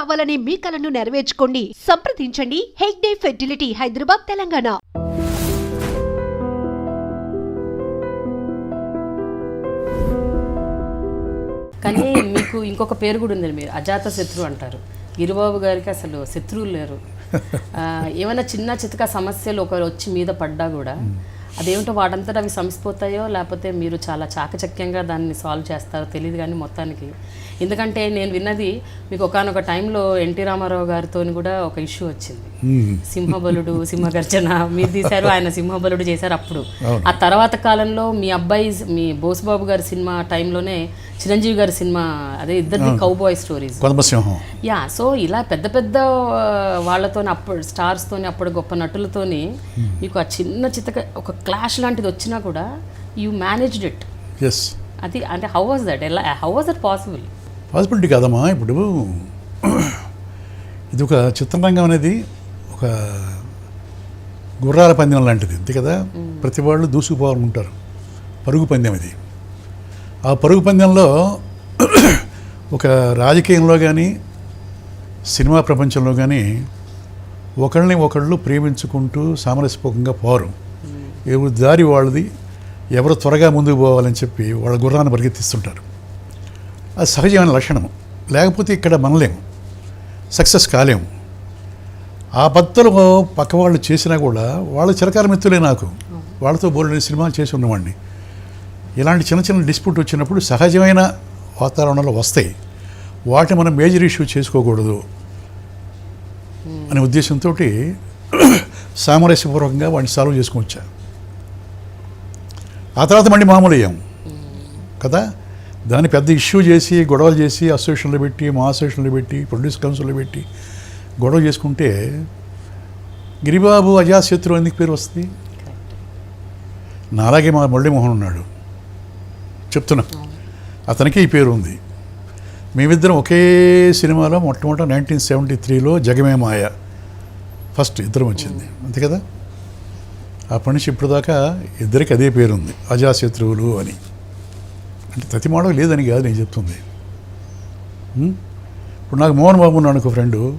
కావాలనే మీ కలను నెరవేర్చుకోండి. సంప్రదించండి. హెగ్డే ఫెర్టిలిటీ హైదరాబాద్ తెలంగాణ. కానీ మీకు ఇంకొక పేరు కూడా ఉంది మీరు. అజాత శత్రు అంటారు. గిరిబాబు గారికి అసలు శత్రువులు లేరు. ఏమైనా చిన్న చితక సమస్యలు ఒకరు వచ్చి మీద పడ్డా కూడా అదేమిటో వాటంతట అవి సమసిపోతాయో లేకపోతే మీరు చాలా చాకచక్యంగా దాన్ని సాల్వ్ చేస్తారో తెలియదు కానీ మొత్తానికి. ఎందుకంటే నేను విన్నది మీకు ఒకనొక టైంలో ఎన్టీ రామారావు గారితో కూడా ఒక ఇష్యూ వచ్చింది. సింహబలుడు సింహగర్జన మీరు తీశారు ఆయన సింహబలుడు చేశారు అప్పుడు. ఆ తర్వాత కాలంలో మీ అబ్బాయి మీ బోసుబాబు గారి సినిమా టైంలోనే చిరంజీవి గారి సినిమా అదే ఇద్దరిది కౌబాయ్ స్టోరీస్ యా సో ఇలా పెద్ద పెద్ద వాళ్ళతో అప్పుడు స్టార్స్తోని అప్పుడు గొప్ప నటులతోని మీకు ఆ చిన్న చితక ఒక క్లాష్ లాంటిది వచ్చినా కూడా యూ మేనేజ్డ్ ఇట్ ఎస్ అది అంటే హౌ వాజ్ దట్ ఎలా how was that possible possibility కాదమ్మా ఇప్పుడు ఇది ఒక చిత్రరంగం అనేది. ఒక గుర్రాల పందెం లాంటిది అంతే కదా? ప్రతి వాళ్ళు దూసుకుపోవాలనుకుంటారు పరుగు పందెం ఇది. ఆ పరుగు పందెంలో ఒక రాజకీయంలో కానీ సినిమా ప్రపంచంలో కానీ ఒకళ్ళని ఒకళ్ళు ప్రేమించుకుంటూ సామరస్యపూర్వకంగా పోరు. ఎవరు దారి వాళ్ళది ఎవరు త్వరగా ముందుకు పోవాలని చెప్పి వాళ్ళ గుర్రాన్ని పరిగెత్తిస్తుంటారు. అది సహజమైన లక్షణం లేకపోతే ఇక్కడ మనలేము. సక్సెస్ కాలేము. ఆ భక్తులు పక్క వాళ్ళు చేసినా కూడా వాళ్ళ చిరకార మిత్రులే నాకు. వాళ్ళతో బోల్డెన్ సినిమాలు చేసి ఉన్నవాడిని. ఇలాంటి చిన్న చిన్న డిస్ప్యూట్ వచ్చినప్పుడు సహజమైన వాతావరణంలో వస్తాయి వాటిని మనం మేజర్ ఇష్యూ చేసుకోకూడదు అనే ఉద్దేశంతో సామరస్యపూర్వకంగా వాటిని సాల్వ్ చేసుకొచ్చా ఆ తర్వాత మళ్ళీ మామూలు అయ్యాం. కదా? దాన్ని పెద్ద ఇష్యూ చేసి గొడవలు చేసి అసోసియేషన్లో పెట్టి మా అసోసియేషన్లో పెట్టి ప్రొడ్యూస్ కౌన్సిల్లో పెట్టి గొడవ చేసుకుంటే గిరిబాబు అజాశత్రు ఎందుకు పేరు వస్తుంది? నాలాగే మా మురళీమోహన్ ఉన్నాడు. చెప్తున్నా. అతనికి ఈ పేరు ఉంది. మేమిద్దరం ఒకే సినిమాలో మొట్టమొదట నైన్టీన్ సెవెంటీ త్రీలో జగమే మాయ ఫస్ట్ ఇద్దరం వచ్చింది. అంతే కదా? అప్పటి నుంచి ఇప్పటిదాకా దాకా ఇద్దరికి అదే పేరు ఉంది అజాశత్రువులు అని. అంటే ప్రతి మోడల్ లేదని కాదు నేను చెప్తుంది. ఇప్పుడు నాకు మోహన్ బాబు ఉన్నాడు ఒక ఫ్రెండు.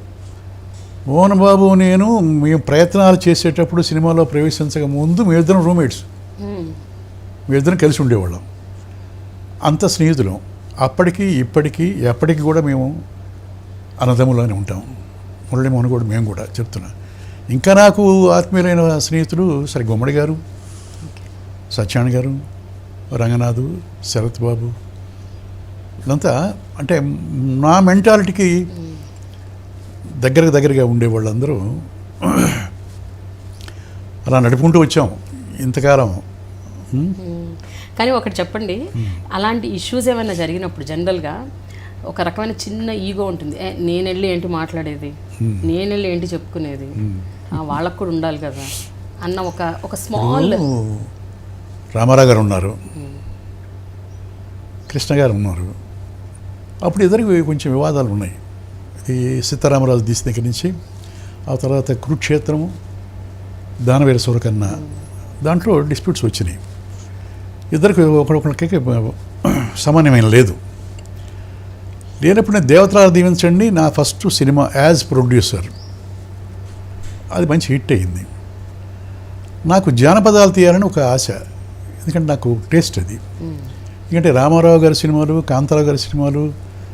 మోహన్ బాబు నేను మేము ప్రయత్నాలు చేసేటప్పుడు సినిమాలో ప్రవేశించక ముందు మేమిద్దరం రూమ్మేట్స్ మేమిద్దరం కలిసి ఉండేవాళ్ళం. అంత స్నేహితులం. అప్పటికి ఇప్పటికీ ఎప్పటికీ కూడా మేము అన్నదమ్ములోనే ఉంటాం. మురళీమోహన్ కూడా మేము కూడా చెప్తున్నా. ఇంకా నాకు ఆత్మీయులైన స్నేహితులు సరే గుమ్మడి గారు సత్యాన్ గారు రంగనాథు శరత్ బాబు. వీళ్ళంతా అంటే నా మెంటాలిటీకి దగ్గరకు దగ్గరగా ఉండే వాళ్ళందరూ అలా నడుపుకుంటూ వచ్చాం ఇంతకాలం? కానీ ఒకటి చెప్పండి అలాంటి ఇష్యూస్ ఏమైనా జరిగినప్పుడు జనరల్గా ఒక రకమైన చిన్న ఈగో ఉంటుంది. నేను వెళ్ళి ఏంటి మాట్లాడేది? నేను వెళ్ళి ఏంటి చెప్పుకునేది? వాళ్ళకు కూడా ఉండాలి కదా అన్న ఒక ఒక స్మాల్ రామారావు గారు ఉన్నారు. కృష్ణ గారు ఉన్నారు. అప్పుడు ఇద్దరికి కొంచెం వివాదాలు ఉన్నాయి. ఇది సీతారామరాజు తీసిన దగ్గర నుంచి ఆ తర్వాత కురుక్షేత్రము దానవీర సూరకన్న దాంట్లో డిస్ప్యూట్స్ వచ్చినాయి. ఇద్దరికి ఒకరికొకరికి సమానమైన లేదు. లేనప్పుడు నేను దేవతరాలు దీవించండి నా ఫస్ట్ సినిమా యాజ్ ప్రొడ్యూసర్. అది మంచి హిట్ అయింది నాకు జానపదాలు తీయాలని ఒక ఆశ ఎందుకంటే నాకు టేస్ట్ అది. ఎందుకంటే రామారావు గారి సినిమాలు కాంతారావు గారి సినిమాలు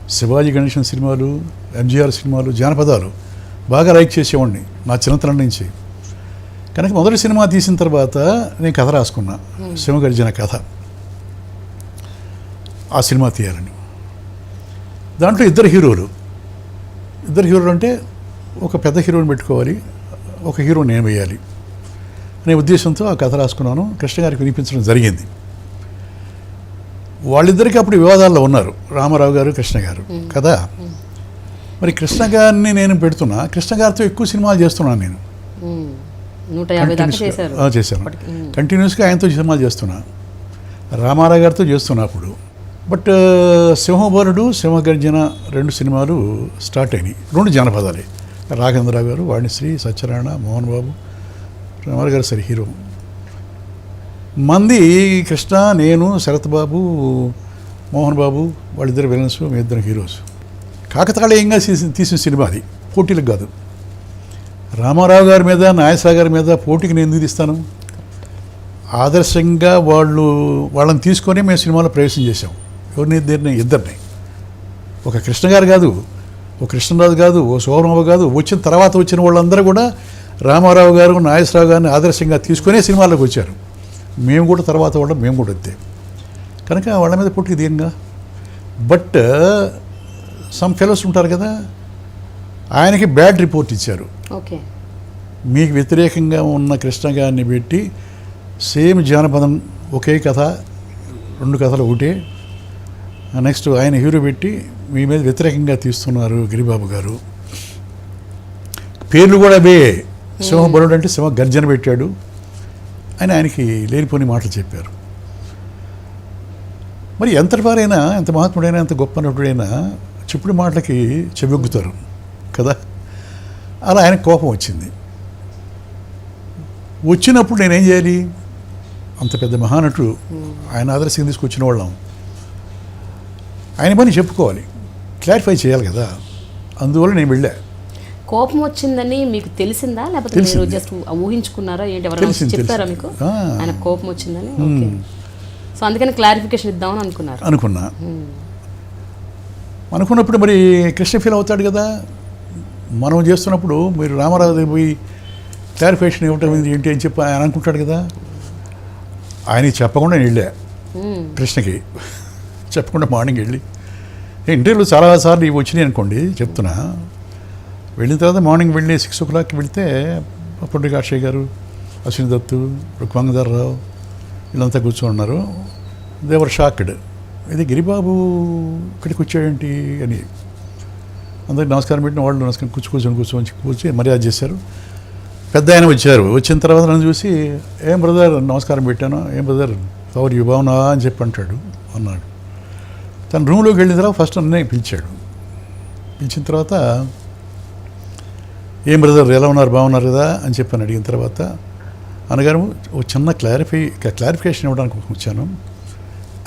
శివాజీ గణేశన్ సినిమాలు ఎంజీఆర్ సినిమాలు జానపదాలు బాగా లైక్ చేసేవాడిని నా చిన్నతనం నుంచి. కనుక మొదటి సినిమా తీసిన తర్వాత నేను కథ రాసుకున్నా శివగర్జన కథ. ఆ సినిమా తీయాలని. దాంట్లో ఇద్దరు హీరోలు. ఇద్దరు హీరోలు అంటే ఒక పెద్ద హీరోని పెట్టుకోవాలి ఒక హీరో నేను వేయాలి అనే ఉద్దేశంతో ఆ కథ రాసుకున్నాను. కృష్ణ గారికి వినిపించడం జరిగింది. వాళ్ళిద్దరికీ అప్పుడు వివాదాల్లో ఉన్నారు. రామారావు గారు కృష్ణ గారు. కదా? మరి కృష్ణ గారిని నేను పెడుతున్నా. కృష్ణ గారితో ఎక్కువ సినిమాలు చేస్తున్నాను నేను. చేశాను. కంటిన్యూస్గా ఆయనతో సినిమాలు చేస్తున్నా. రామారావు గారితో చేస్తున్నా అప్పుడు. బట్ సింహబరుడు సింహగర్జన రెండు సినిమాలు స్టార్ట్ అయినాయి. రెండు జానపదాలే. రాఘవేంద్రరావు గారు వాణిశ్రీ సత్యనారాయణ మోహన్ బాబు రామారావు గారు సరే హీరో. మంది కృష్ణ నేను శరత్ బాబు మోహన్ బాబు వాళ్ళిద్దరు విలన్స్ మీ ఇద్దరు హీరోస్. కాకతాళీయంగా తీసిన తీసిన సినిమా అది. పోటీలకు కాదు. రామారావు గారి మీద నాగేశ్వర గారి మీద పోటీకి నేను ఎందుకు తీస్తాను? ఆదర్శంగా వాళ్ళు వాళ్ళని తీసుకొని మేము సినిమాలో ప్రవేశం చేసాం ఎవరిని? ఇద్దరిని ఇద్దరిని. ఒక కృష్ణ గారు కాదు ఓ కృష్ణరాజు కాదు ఓ శోభరావు కాదు వచ్చిన తర్వాత వచ్చిన వాళ్ళందరూ కూడా రామారావు గారు నాగేశ్వరరావు గారిని ఆదర్శంగా తీసుకునే సినిమాలకు వచ్చారు. మేము కూడా తర్వాత వాళ్ళం మేము కూడా అంతే. కనుక వాళ్ళ మీద పుట్టుకు దిగంగా బట్ సమ్ ఫెలోస్ ఉంటారు కదా ఆయనకి బ్యాడ్ రిపోర్ట్ ఇచ్చారు. ఓకే. మీకు వ్యతిరేకంగా ఉన్న కృష్ణ గారిని పెట్టి సేమ్ జానపదం ఒకే కథ రెండు కథలు ఒకటే. నెక్స్ట్ ఆయన హీరో పెట్టి మీ మీద వ్యతిరేకంగా తీస్తున్నారు గిరిబాబు గారు. పేర్లు కూడా అవే. సింహ బలుడు అంటే సింహ గర్జన పెట్టాడు. అని ఆయనకి లేనిపోని మాటలు చెప్పారు. మరి ఎంతటి వారైనా ఎంత మహాత్ముడైనా ఎంత గొప్ప నటుడైనా చెప్పుడు మాటలకి చెవిగ్గుతారు కదా? అలా ఆయనకు కోపం వచ్చింది. వచ్చినప్పుడు నేనేం చేయాలి? అంత పెద్ద మహానటుడు ఆయన ఆదర్శంగా తీసుకొచ్చిన వాళ్ళం. ఆయన పని చెప్పుకోవాలి. క్లారిఫై చేయాలి కదా? అందువల్ల నేను వెళ్ళా. కోపం వచ్చిందని మీకు తెలిసిందా? లేకపోతే మీరు. జస్ట్ ఊహించుకున్నారా? ఏంటి? ఎవరైనా చెప్పారా. మీకు. ఆయన కోపం వచ్చిందని? ఓకే. సో అందుకని క్లారిఫికేషన్ ఇద్దామని అనుకున్నారు. అనుకున్నా. అనుకున్నప్పుడు మరి కృష్ణ ఫీల్ అవుతాడు కదా. మనం చేస్తున్నప్పుడు మీరు రామారావు పోయి క్లారిఫికేషన్ ఇవ్వటం ఏంటి అని చెప్పి ఆయన అనుకుంటాడు కదా. ఆయనకి చెప్పకుండా వెళ్ళా. కృష్ణకి. చెప్పకుండా మార్నింగ్ వెళ్ళి. ఇంటర్వ్యూలు చాలాసార్లు ఇవి వచ్చినాయి అనుకోండి చెప్తున్నా. వెళ్ళిన తర్వాత మార్నింగ్ వెళ్ళి సిక్స్ ఓ క్లాక్కి వెళ్తే అప్పుడు అక్షయ్ గారు అశ్విని దత్తు రుక్మంగధర్రావు వీళ్ళంతా కూర్చొని ఉన్నారు దేవర్ షాక్డ్. ఇది గిరిబాబు ఇక్కడికి వచ్చాడేంటి అని. అందరికి నమస్కారం పెట్టిన వాళ్ళు నమస్కారం కూర్చు కూర్చొని కూర్చొని కూర్చి మర్యాద చేశారు. పెద్ద ఆయన వచ్చారు. వచ్చిన తర్వాత నన్ను చూసి ఏం బ్రదర్ నమస్కారం పెట్టాను? ఏం బ్రదర్ పవర్ యూ అని చెప్పి అంటాడు అన్నాడు. తన రూమ్లోకి వెళ్ళిన తర్వాత ఫస్ట్ నన్నే పిలిచాడు. పిలిచిన తర్వాత ఏం బ్రదర్ ఎలా ఉన్నారు? బాగున్నారు కదా? అని చెప్పని అడిగిన తర్వాత అనగారు ఓ చిన్న క్లారిఫై క్లారిఫికేషన్ ఇవ్వడానికి వచ్చాను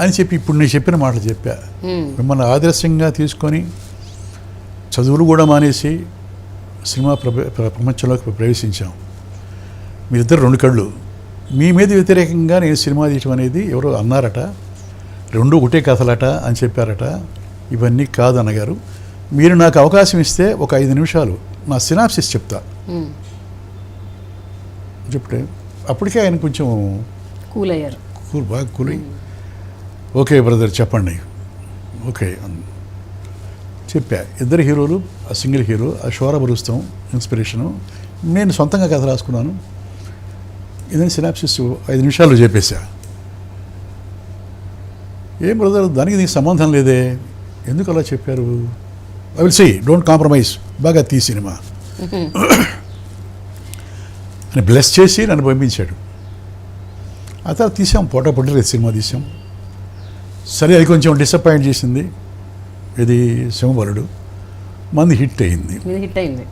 అని చెప్పి ఇప్పుడు నేను చెప్పిన మాటలు చెప్పా. మ్మ్. మిమ్మల్ని ఆదర్శంగా తీసుకొని చదువులు కూడా మానేసి సినిమా ప్రప- ప్ర- ప్రపంచంలోకి ప్రవేశించాం. మీరిద్దరు రెండు కళ్ళు. మీ మీద వ్యతిరేకంగా నేను సినిమా తీయటం అనేది ఎవరో అన్నారట. రెండు ఒకటే కథలట అని చెప్పారట. ఇవన్నీ కాదు అన్నగారు. మీరు నాకు అవకాశం ఇస్తే ఒక ఐదు నిమిషాలు. నా సినాప్సిస్ చెప్తా. చెప్తే అప్పటికే ఆయన కొంచెం కూల్ అయ్యారు కూల్ బాగా కూలి. ఓకే బ్రదర్ చెప్పండి. ఓకే చెప్పా. ఇద్దరు హీరోలు ఆ సింగిల్ హీరో ఆ షోర బరుస్తాం ఇన్స్పిరేషను. నేను సొంతంగా కథ రాసుకున్నాను. ఇదని సినాప్సిస్ ఐదు నిమిషాల్లో చెప్పేశా. ఏం బ్రదర్ దానికి దీనికి సంబంధం లేదే. ఎందుకు అలా చెప్పారు? I will see don't compromise బాగా తీ సినిమా అని బ్లెస్ చేసి నన్ను పంపించాడు. ఆ తర్వాత తీసాం పోటా పొట్టి సినిమా తీసాం. సరే అది కొంచెం డిసప్పాయింట్ చేసింది. ఇది సింహబలుడు మంది హిట్ అయింది. హిట్ అయింది.